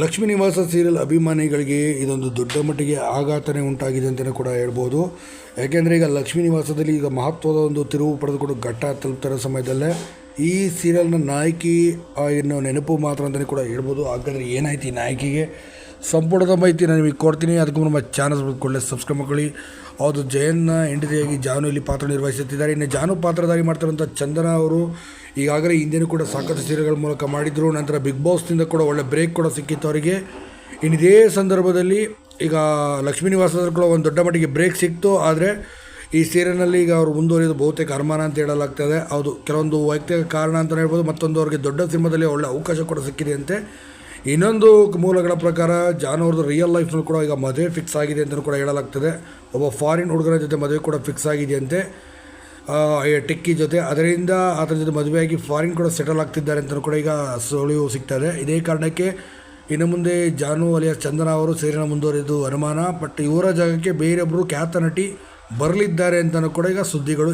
ಲಕ್ಷ್ಮೀ ನಿವಾಸ ಸೀರಿಯಲ್ ಅಭಿಮಾನಿಗಳಿಗೆ ಇದೊಂದು ದೊಡ್ಡ ಮಟ್ಟಿಗೆ ಆಘಾತನೇ ಉಂಟಾಗಿದೆ ಅಂತಲೇ ಕೂಡ ಹೇಳ್ಬೋದು. ಯಾಕೆಂದರೆ ಈಗ ಲಕ್ಷ್ಮೀ ನಿವಾಸದಲ್ಲಿ ಈಗ ಮಹತ್ವದ ಒಂದು ತಿರುವು ಪಡೆದುಕೊಂಡು ಘಟ್ಟ ತಲುಪ್ತಿರೋ ಸಮಯದಲ್ಲೇ ಈ ಸೀರಿಯಲ್ನ ನಾಯಕಿ ಇನ್ನು ನೆನಪು ಮಾತ್ರ ಅಂತಲೇ ಕೂಡ ಹೇಳ್ಬೋದು. ಹಾಗಾದರೆ ಏನಾಯ್ತು ಈ ನಾಯಕಿಗೆ? ಸಂಪೂರ್ಣದ ಮಾಹಿತಿ ನಾನು ನಿಮಗೆ ಕೊಡ್ತೀನಿ. ಅದಕ್ಕೂ ನಮ್ಮ ಚಾನಲ್ ಒಳ್ಳೆ ಸಬ್ಸ್ಕ್ರೈಬ್ ಮಾಡ್ಕೊಳ್ಳಿ. ಅವರು ಜಯನ್ನ ಹೆಂಡತಿಯಾಗಿ ಜಾನು ಇಲ್ಲಿ ಪಾತ್ರ ನಿರ್ವಹಿಸುತ್ತಿದ್ದಾರೆ. ಇನ್ನು ಜಾನು ಪಾತ್ರಧಾರಿ ಮಾಡ್ತಾರಂಥ ಚಂದನ ಅವರು ಈಗಾಗಲೇ ಹಿಂದೆನೂ ಕೂಡ ಸಾಕಷ್ಟು ಸೀರೆಗಳ ಮೂಲಕ ಮಾಡಿದರು. ನಂತರ ಬಿಗ್ ಬಾಸ್ನಿಂದ ಕೂಡ ಒಳ್ಳೆ ಬ್ರೇಕ್ ಕೂಡ ಸಿಕ್ಕಿತ್ತು ಅವರಿಗೆ. ಇನ್ನು ಇದೇ ಸಂದರ್ಭದಲ್ಲಿ ಈಗ ಲಕ್ಷ್ಮೀ ನಿವಾಸದಲ್ಲಿ ಕೂಡ ಒಂದು ದೊಡ್ಡ ಮಟ್ಟಿಗೆ ಬ್ರೇಕ್ ಸಿಕ್ತು. ಆದರೆ ಈ ಸೀರಿಯಲ್ನಲ್ಲಿ ಈಗ ಅವರು ಮುಂದುವರಿಯೋದು ಬಹುತೇಕ ಅನುಮಾನ ಅಂತ ಹೇಳಲಾಗ್ತದೆ. ಹೌದು, ಕೆಲವೊಂದು ವೈಯಕ್ತಿಕ ಕಾರಣ ಅಂತಲೇ ಹೇಳ್ಬೋದು. ಮತ್ತೊಂದು ಅವರಿಗೆ ದೊಡ್ಡ ಸಿನಿಮಾದಲ್ಲಿ ಒಳ್ಳೆ ಅವಕಾಶ ಕೂಡ ಸಿಕ್ಕಿದೆ ಅಂತೆ. ಇನ್ನೊಂದು ಮೂಲಗಳ ಪ್ರಕಾರ ಜಾನ್ ಅವ್ರದ್ದು ರಿಯಲ್ ಲೈಫ್ನಲ್ಲಿ ಕೂಡ ಈಗ ಮದುವೆ ಫಿಕ್ಸ್ ಆಗಿದೆ ಅಂತಲೂ ಕೂಡ ಹೇಳಲಾಗ್ತದೆ. ಒಬ್ಬ ಫಾರಿನ್ ಹುಡುಗರ ಜೊತೆ ಮದುವೆ ಕೂಡ ಫಿಕ್ಸ್ ಆಗಿದೆಯಂತೆ. ಟೆಕ್ಕಿ ಜೊತೆ. ಅದರಿಂದ ಅದರ ಜೊತೆ ಮದುವೆಯಾಗಿ ಫಾರಿನ್ ಕೂಡ ಸೆಟಲ್ ಆಗ್ತಿದ್ದಾರೆ ಅಂತಲೂ ಕೂಡ ಈಗ ಸುಳಿವು ಸಿಗ್ತದೆ. ಇದೇ ಕಾರಣಕ್ಕೆ ಇನ್ನು ಮುಂದೆ ಜಾನು ಅಲಿಯಾಸ್ ಚಂದನ ಅವರು ಸೇರಿನ ಮುಂದುವರಿದು ಅನುಮಾನ ಬಟ್ ಇವರ ಜಾಗಕ್ಕೆ ಬೇರೊಬ್ಬರು ಖ್ಯಾತ ನಟಿ ಬರಲಿದ್ದಾರೆ ಅಂತಲೂ ಕೂಡ ಈಗ ಸುದ್ದಿಗಳು